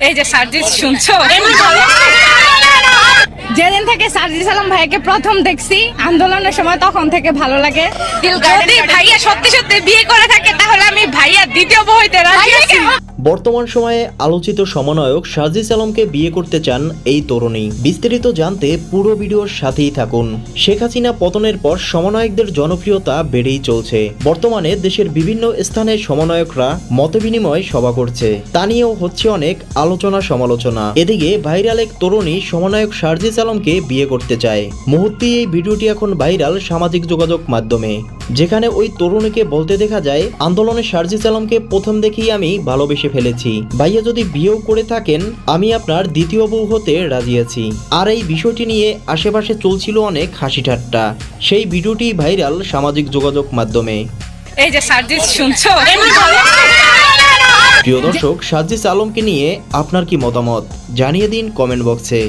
এই যে সার্জিস শুনছো? যেদিন থেকে সার্জিস আলম ভাইকে প্রথম দেখছি আন্দোলনের সময় তখন থেকে ভালো লাগে। যদি ভাইয়া সত্যি সত্যি বিয়ে করে থাকে তাহলে আমি ভাইয়া দ্বিতীয় বউ হইতে রাজি বর্তমান সময়ে আলোচিত সমন্বয়ক সাজিস আলমকে বিয়ে করতে চান এই তরুণী। বিস্তারিত জানতে পুরো ভিডিওর সাথেই থাকুন। শেখ হাসিনা পতনের পর সমন্বয়কদের জনপ্রিয়তা বেড়েই চলছে। বর্তমানে দেশের বিভিন্ন স্থানে সমন্বয়করা মতবিনিময় সভা করছে। তা নিয়েও হচ্ছে অনেক আলোচনা সমালোচনা। এদিকে ভাইরাল এক তরুণী সমন্বয়ক সার্জিস আলমকে বিয়ে করতে চায়। মুহূর্তেই এই ভিডিওটি এখন ভাইরাল সামাজিক যোগাযোগ মাধ্যমে। যেখানে ওই তরুণীকে বলতে দেখা যায় আন্দোলনে সার্জিস আলমকে প্রথম দেখেই আমি ভালোবেসে ফেলেছি। ভাইয়া যদি বিয়েও করে থাকেন আমি আপনার দ্বিতীয় বউ হতে রাজি আছি। আর এই বিষয়টি নিয়ে আশেপাশে চলছিল অনেক হাসি ঠাট্টা সেই ভিডিওটি ভাইরাল সামাজিক যোগাযোগ মাধ্যমে। এই যে সার্জিস শুনছো? প্রিয় দর্শক সার্জিস আলমকে নিয়ে আপনার কি মতামত? জানিয়ে দিন কমেন্ট বক্সে।